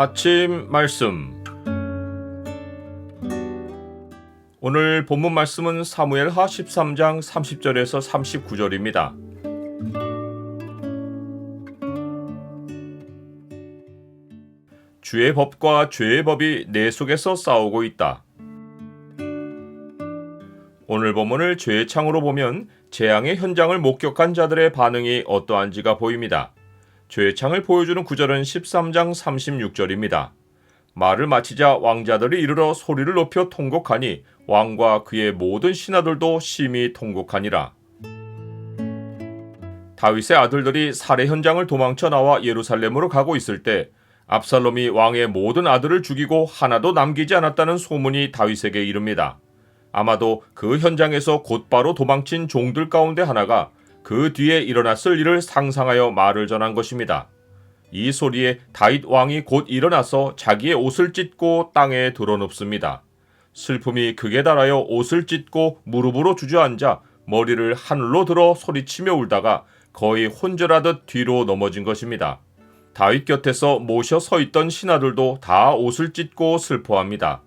아침 말씀 오늘 본문 말씀은 사무엘 하 13장 30절에서 39절입니다. 주의 법과 죄의 법이 내 속에서 싸우고 있다. 오늘 본문을 죄의 창으로 보면 재앙의 현장을 목격한 자들의 반응이 어떠한지가 보입니다. 죄의 창을 보여주는 구절은 13장 36절입니다. 말을 마치자 왕자들이 이르러 소리를 높여 통곡하니 왕과 그의 모든 신하들도 심히 통곡하니라. 다윗의 아들들이 살해 현장을 도망쳐 나와 예루살렘으로 가고 있을 때 압살롬이 왕의 모든 아들을 죽이고 하나도 남기지 않았다는 소문이 다윗에게 이릅니다. 아마도 그 현장에서 곧바로 도망친 종들 가운데 하나가 그 뒤에 일어났을 일을 상상하여 말을 전한 것입니다. 이 소리에 다윗 왕이 곧 일어나서 자기의 옷을 찢고 땅에 드러눕습니다. 슬픔이 극에 달하여 옷을 찢고 무릎으로 주저앉아 머리를 하늘로 들어 소리치며 울다가 거의 혼절하듯 뒤로 넘어진 것입니다. 다윗 곁에서 모셔 서 있던 신하들도 다 옷을 찢고 슬퍼합니다.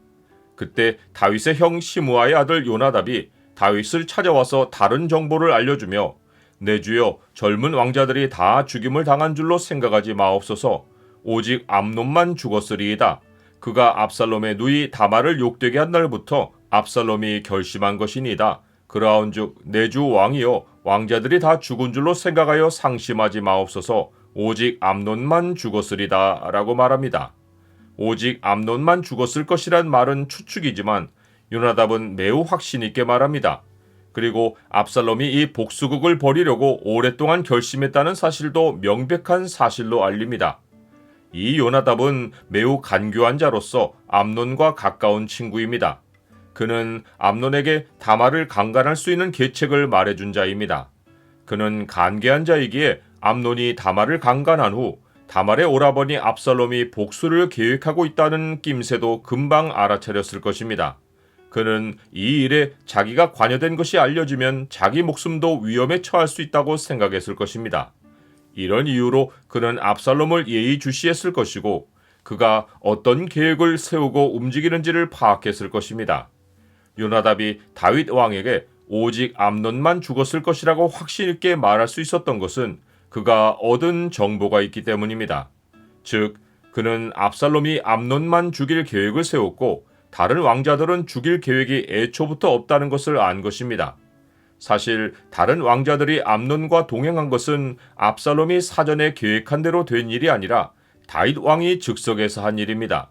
그때 다윗의 형 시므아의 아들 요나답이 다윗을 찾아와서 다른 정보를 알려주며 내 주여 젊은 왕자들이 다 죽임을 당한 줄로 생각하지 마옵소서 오직 암놈만 죽었으리이다. 그가 압살롬의 누이 다마를 욕되게 한 날부터 압살롬이 결심한 것이니이다. 그라운즉 내 주 왕이여 왕자들이 다 죽은 줄로 생각하여 상심하지 마옵소서 오직 암논만 죽었으리다 라고 말합니다. 오직 암논만 죽었을 것이란 말은 추측이지만 요나답은 매우 확신 있게 말합니다. 그리고 압살롬이 이 복수극을 벌이려고 오랫동안 결심했다는 사실도 명백한 사실로 알립니다. 이 요나답은 매우 간교한 자로서 암논과 가까운 친구입니다. 그는 암논에게 다마를 강간할 수 있는 계책을 말해준 자입니다. 그는 간계한 자이기에 암논이 다마를 강간한 후 다말의 오라버니 압살롬이 복수를 계획하고 있다는 낌새도 금방 알아차렸을 것입니다. 그는 이 일에 자기가 관여된 것이 알려지면 자기 목숨도 위험에 처할 수 있다고 생각했을 것입니다. 이런 이유로 그는 압살롬을 예의주시했을 것이고 그가 어떤 계획을 세우고 움직이는지를 파악했을 것입니다. 요나답이 다윗 왕에게 오직 암논만 죽었을 것이라고 확신 있게 말할 수 있었던 것은 그가 얻은 정보가 있기 때문입니다. 즉, 그는 압살롬이 암논만 죽일 계획을 세웠고 다른 왕자들은 죽일 계획이 애초부터 없다는 것을 안 것입니다. 사실 다른 왕자들이 암논과 동행한 것은 압살롬이 사전에 계획한 대로 된 일이 아니라 다윗 왕이 즉석에서 한 일입니다.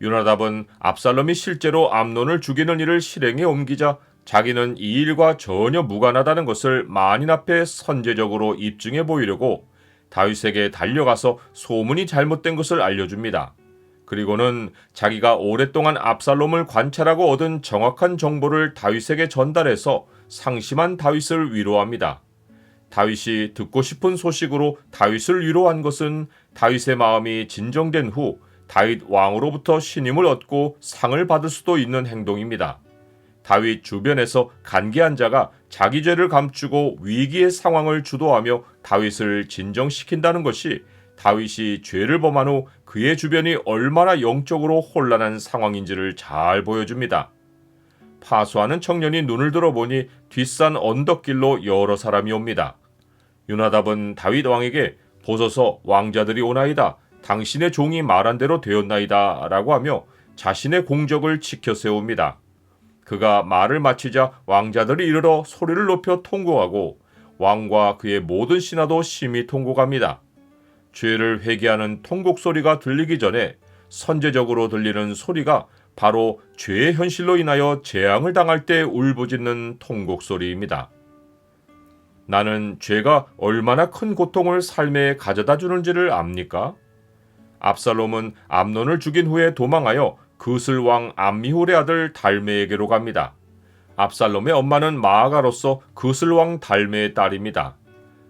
유나답은 압살롬이 실제로 암논을 죽이는 일을 실행에 옮기자 자기는 이 일과 전혀 무관하다는 것을 만인 앞에 선제적으로 입증해 보이려고 다윗에게 달려가서 소문이 잘못된 것을 알려줍니다. 그리고는 자기가 오랫동안 압살롬을 관찰하고 얻은 정확한 정보를 다윗에게 전달해서 상심한 다윗을 위로합니다. 다윗이 듣고 싶은 소식으로 다윗을 위로한 것은 다윗의 마음이 진정된 후 다윗 왕으로부터 신임을 얻고 상을 받을 수도 있는 행동입니다. 다윗 주변에서 간계한 자가 자기 죄를 감추고 위기의 상황을 주도하며 다윗을 진정시킨다는 것이 다윗이 죄를 범한 후 그의 주변이 얼마나 영적으로 혼란한 상황인지를 잘 보여줍니다. 파수하는 청년이 눈을 들어보니 뒷산 언덕길로 여러 사람이 옵니다. 유나답은 다윗 왕에게 보소서 왕자들이 오나이다. 당신의 종이 말한 대로 되었나이다. 라고 하며 자신의 공적을 지켜 세웁니다. 그가 말을 마치자 왕자들이 이르러 소리를 높여 통곡하고 왕과 그의 모든 신하도 심히 통곡합니다. 죄를 회개하는 통곡 소리가 들리기 전에 선제적으로 들리는 소리가 바로 죄의 현실로 인하여 재앙을 당할 때 울부짖는 통곡 소리입니다. 나는 죄가 얼마나 큰 고통을 삶에 가져다 주는지를 압니까? 압살롬은 암논을 죽인 후에 도망하여 그슬 왕 암미홀의 아들 달메에게로 갑니다. 압살롬의 엄마는 마아가로서 그슬 왕 달메의 딸입니다.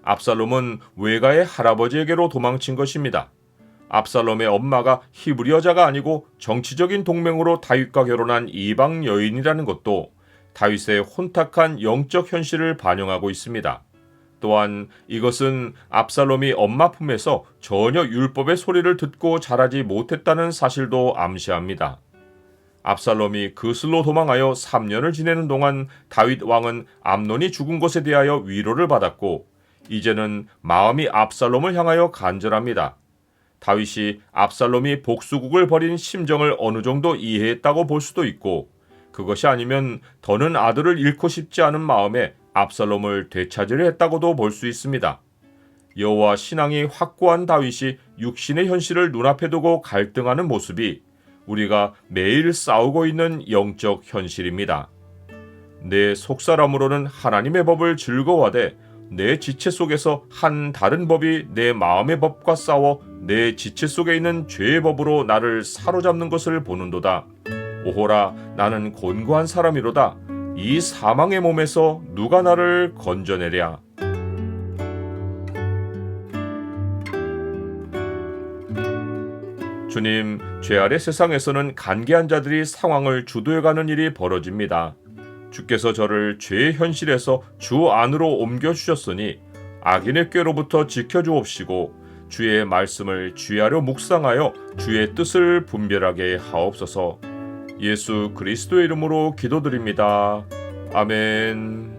압살롬은 외가의 할아버지에게로 도망친 것입니다. 압살롬의 엄마가 히브리 여자가 아니고 정치적인 동맹으로 다윗과 결혼한 이방 여인이라는 것도 다윗의 혼탁한 영적 현실을 반영하고 있습니다. 또한 이것은 압살롬이 엄마 품에서 전혀 율법의 소리를 듣고 자라지 못했다는 사실도 암시합니다. 압살롬이 그슬로 도망하여 3년을 지내는 동안 다윗 왕은 암논이 죽은 것에 대하여 위로를 받았고 이제는 마음이 압살롬을 향하여 간절합니다. 다윗이 압살롬이 복수국을 벌인 심정을 어느 정도 이해했다고 볼 수도 있고 그것이 아니면 더는 아들을 잃고 싶지 않은 마음에 압살롬을 되찾으려 했다고도 볼 수 있습니다. 여호와 신앙이 확고한 다윗이 육신의 현실을 눈앞에 두고 갈등하는 모습이 우리가 매일 싸우고 있는 영적 현실입니다. 내 속사람으로는 하나님의 법을 즐거워하되 내 지체 속에서 한 다른 법이 내 마음의 법과 싸워 내 지체 속에 있는 죄의 법으로 나를 사로잡는 것을 보는도다. 오호라 나는 곤고한 사람이로다. 이 사망의 몸에서 누가 나를 건져내랴. 주님, 죄 아래 세상에서는 간계한 자들이 상황을 주도해가는 일이 벌어집니다. 주께서 저를 죄의 현실에서 주 안으로 옮겨 주셨으니 악인의 꾀로부터 지켜 주옵시고 주의 말씀을 쥐하려 묵상하여 주의 뜻을 분별하게 하옵소서. 예수 그리스도의 이름으로 기도드립니다. 아멘.